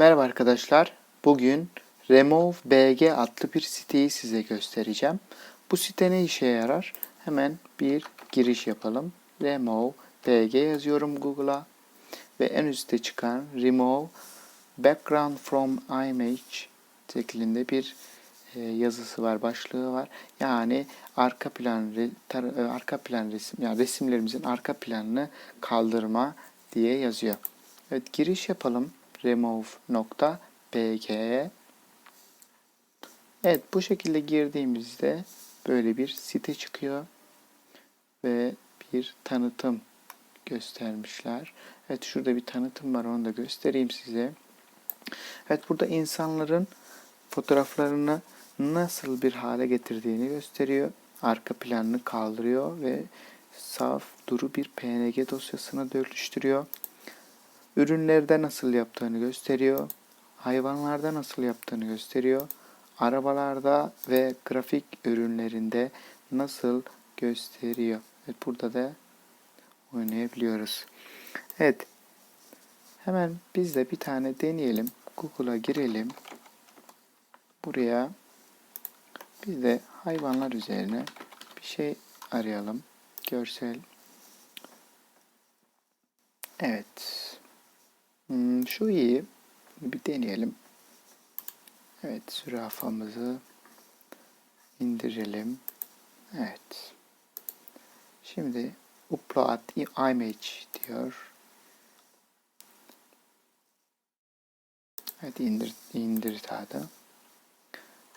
Merhaba arkadaşlar. Bugün Remove BG adlı bir siteyi size göstereceğim. Bu site ne işe yarar? Hemen bir giriş yapalım. Remove BG yazıyorum Google'a ve en üstte çıkan Remove Background from Image şeklinde bir e, yazısı var, başlığı var. Yani arka plan e, arka plan resim yani resimlerimizin arka planını kaldırma diye yazıyor. Evet giriş yapalım remove.bg'ye. Evet bu şekilde girdiğimizde böyle bir site çıkıyor ve bir tanıtım göstermişler. Evet şurada bir tanıtım var onu da göstereyim size. Evet burada insanların fotoğraflarını nasıl bir hale getirdiğini gösteriyor. Arka planını kaldırıyor ve saf duru bir PNG dosyasına dönüştürüyor. Ürünlerde nasıl yaptığını gösteriyor. Hayvanlarda nasıl yaptığını gösteriyor. Arabalarda ve grafik ürünlerinde nasıl gösteriyor. Evet burada da oynayabiliyoruz. Evet. Hemen biz de bir tane deneyelim. Google'a girelim. Buraya biz de hayvanlar üzerine bir şey arayalım. Görsel. Evet. Hmm, şu iyi. Bir deneyelim. Evet, zürafamızı indirelim. Evet. Şimdi upload image diyor. Evet, indir, indir daha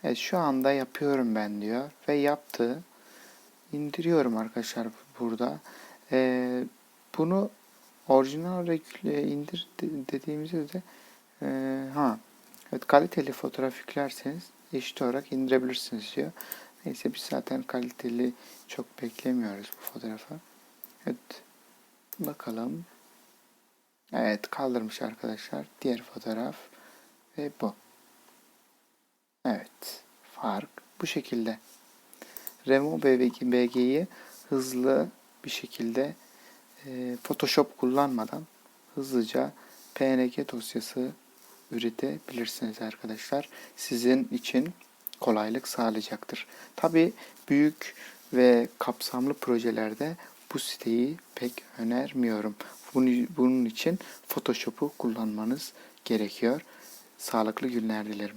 Evet, şu anda yapıyorum ben diyor ve yaptı. İndiriyorum arkadaşlar burada. Ee, bunu orijinal olarak e, indir de- dediğimizde de e, ha evet kaliteli fotoğraf yüklerseniz eşit olarak indirebilirsiniz diyor. Neyse biz zaten kaliteli çok beklemiyoruz bu fotoğrafa. Evet bakalım. Evet kaldırmış arkadaşlar. Diğer fotoğraf ve bu. Evet fark bu şekilde. Remo BG'yi hızlı bir şekilde e, Photoshop kullanmadan hızlıca PNG dosyası üretebilirsiniz arkadaşlar. Sizin için kolaylık sağlayacaktır. Tabi büyük ve kapsamlı projelerde bu siteyi pek önermiyorum. Bunun, için Photoshop'u kullanmanız gerekiyor. Sağlıklı günler dilerim.